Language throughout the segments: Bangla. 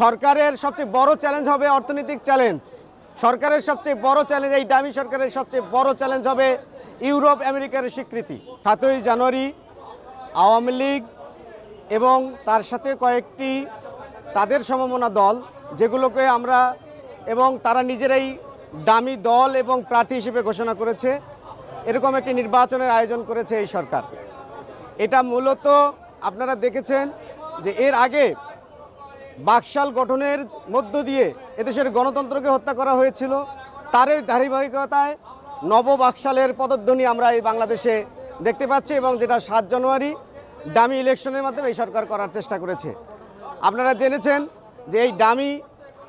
সরকারের সবচেয়ে বড় চ্যালেঞ্জ হবে অর্থনৈতিক চ্যালেঞ্জ সরকারের সবচেয়ে বড় চ্যালেঞ্জ এই দামি সরকারের সবচেয়ে বড় চ্যালেঞ্জ হবে ইউরোপ আমেরিকার স্বীকৃতি। সাতই জানুয়ারি আওয়ামী লীগ এবং তার সাথে কয়েকটি তাদের সমমনা দল, যেগুলোকে আমরা এবং তারা নিজেরাই দামি দল এবং প্রার্থী হিসেবে ঘোষণা করেছে। এরকম একটি নির্বাচনের আয়োজন করেছে এই সরকার। এটা মূলত আপনারা দেখেছেন যে এর আগে বাকশাল গঠনের মধ্য দিয়ে এদেশের গণতন্ত্রকে হত্যা করা হয়েছিল, তারই ধারাবাহিকতায় নব বাকশালের পদধ্বনি আমরা এই বাংলাদেশে দেখতে পাচ্ছি এবং যেটা সাত জানুয়ারি ডামি ইলেকশনের মাধ্যমে এই সরকার করার চেষ্টা করেছে। আপনারা জেনেছেন যে এই ডামি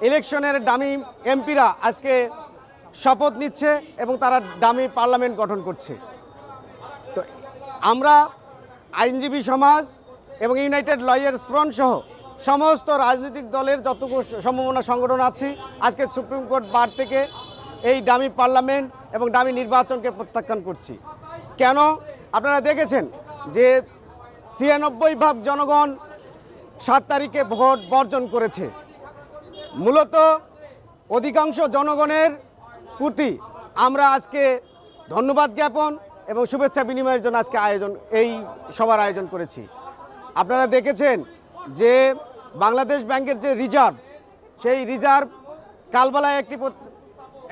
ইলেকশনের ডামি এমপিরা আজকে শপথ নিচ্ছে এবং তারা ডামি পার্লামেন্ট গঠন করছে। তো আমরা আইনজীবী সমাজ এবং ইউনাইটেড লয়ার্স ফ্রন্ট সহ সমস্ত রাজনৈতিক দলের যতটুকু সম্ভাবনা সংগঠন আছে, আজকে সুপ্রিম কোর্ট বার থেকে এই দামি পার্লামেন্ট এবং দামি নির্বাচনকে প্রত্যাখ্যান করছি। কেন? আপনারা দেখেছেন যে ছিয়ানব্বই ভাগ জনগণ সাত তারিখে ভোট বর্জন করেছে। মূলত অধিকাংশ জনগণের প্রতি আমরা আজকে ধন্যবাদ জ্ঞাপন এবং শুভেচ্ছা বিনিময়ের জন্য আজকে আয়োজন, এই সভার আয়োজন করেছি। আপনারা দেখেছেন যে বাংলাদেশ ব্যাংকের যে রিজার্ভ, সেই রিজার্ভ কালবেলায় একটি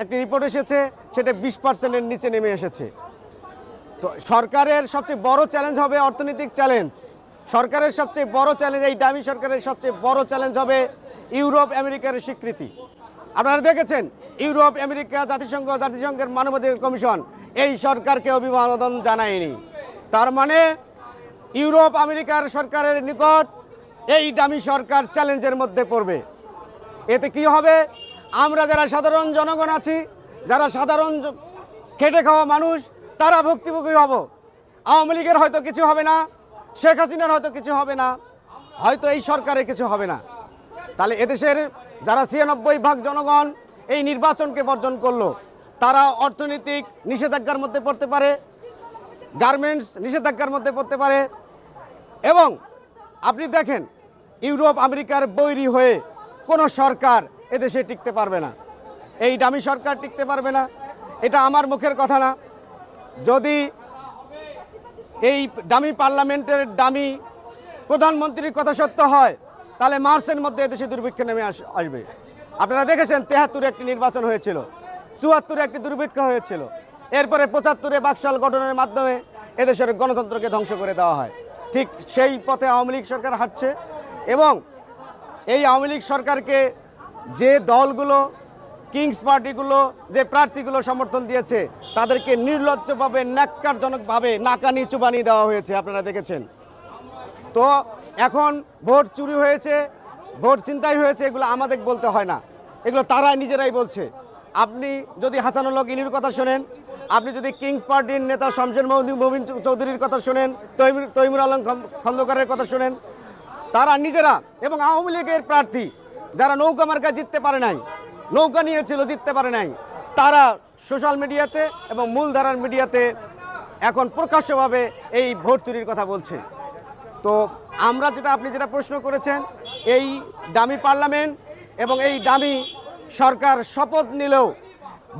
একটি রিপোর্ট এসেছে, সেটা বিশ পার্সেন্টের নিচে নেমে এসেছে। তো সরকারের সবচেয়ে বড় চ্যালেঞ্জ হবে অর্থনৈতিক চ্যালেঞ্জ। সরকারের সবচেয়ে বড় চ্যালেঞ্জ, এই দামি সরকারের সবচেয়ে বড় চ্যালেঞ্জ হবে ইউরোপ আমেরিকার স্বীকৃতি। আপনারা দেখেছেন, ইউরোপ, আমেরিকা, জাতিসংঘ, জাতিসংঘের মানবাধিকার কমিশন এই সরকারকে অভিবাদন জানায়নি। তার মানে ইউরোপ, আমেরিকার সরকারের নিকট এই দামি সরকার চ্যালেঞ্জের মধ্যে পড়বে। এতে কি হবে? আমরা যারা সাধারণ জনগণ আছি, যারা সাধারণ খেটে খাওয়া মানুষ, তারা ভুক্তভোগী হব। আওয়ামী লীগের হয়তো কিছু হবে না, শেখ হাসিনার হয়তো কিছু হবে না, হয়তো এই সরকারের কিছু হবে না। তাহলে এদেশের যারা ছিয়ানব্বই ভাগ জনগণ এই নির্বাচনকে বর্জন করল, তারা অর্থনৈতিক নিষেধাজ্ঞার মধ্যে পড়তে পারে, গার্মেন্টস নিষেধাজ্ঞার মধ্যে পড়তে পারে, এবং আপনি দেখেন ইউরোপ, আমেরিকার বৈরী হয়ে কোনো সরকার এদেশে টিকতে পারবে না। এই দামি সরকার টিকতে পারবে না। এটা আমার মুখের কথা না। যদি এই দামি পার্লামেন্টের দামি প্রধানমন্ত্রীর কথা সত্য হয়, তাহলে মার্চের মধ্যে এদেশে দুর্ভিক্ষ নেমে আস- আসবে। আপনারা দেখেছেন তেহাত্তরে একটি নির্বাচন হয়েছিল, চুয়াত্তরে একটি দুর্ভিক্ষ হয়েছিল। এরপরে পঁচাত্তরে বাকশাল গঠনের মাধ্যমে এদেশের গণতন্ত্রকে ধ্বংস করে দেওয়া হয়। ঠিক সেই পথে আওয়ামী লীগ সরকার হাঁটছে। এবং এই আওয়ামী লীগ সরকারকে যে দলগুলো, কিংস পার্টিগুলো, যে প্রার্থীগুলো সমর্থন দিয়েছে, তাদেরকে নির্লজ্জভাবে, ন্যাক্কারজনকভাবে নাকানি চুবানি দেওয়া হয়েছে, আপনারা দেখেছেন। তো এখন ভোট চুরি হয়েছে, ভোট চিন্তাই হয়েছে, এগুলো আমাদের বলতে হয় না। এগুলো তারা নিজেরাই বলছে। আপনি যদি হাসানুল্লাহ গিনির কথা শোনেন, আপনি যদি কিংস পার্টির নেতা শমশের মৌদি- মবিন চৌধুরীর কথা শোনেন, তৈমুর তৈমুর আলম খন্দকারের কথা শোনেন তারা নিজেরা এবং আওয়ামী লীগের প্রার্থী, যারা নৌকা মার্কা জিততে পারে নাই, নৌকা নিয়েছিল জিততে পারে নাই, তারা সোশ্যাল মিডিয়াতে এবং মূলধারার মিডিয়াতে এখন প্রকাশ্যভাবে এই ভোট চুরির কথা বলছে। তো আমরা যেটা, আপনি যেটা প্রশ্ন করেছেন, এই দামি পার্লামেন্ট এবং এই দামি সরকার শপথ নিলেও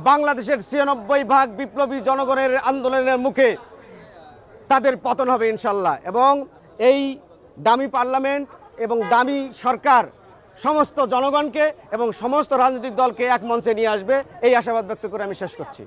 বাংলাদেশের ছিয়ানব্বই ভাগ বিপ্লবী জনগণের আন্দোলনের মুখে তাদের পতন হবে ইনশাল্লাহ। এবং এই দামি পার্লামেন্ট এবং দামি সরকার সমস্ত জনগণকে এবং সমস্ত রাজনৈতিক দলকে এক মঞ্চে নিয়ে আসবে, এই আশাবাদ ব্যক্ত করে আমি শেষ করছি।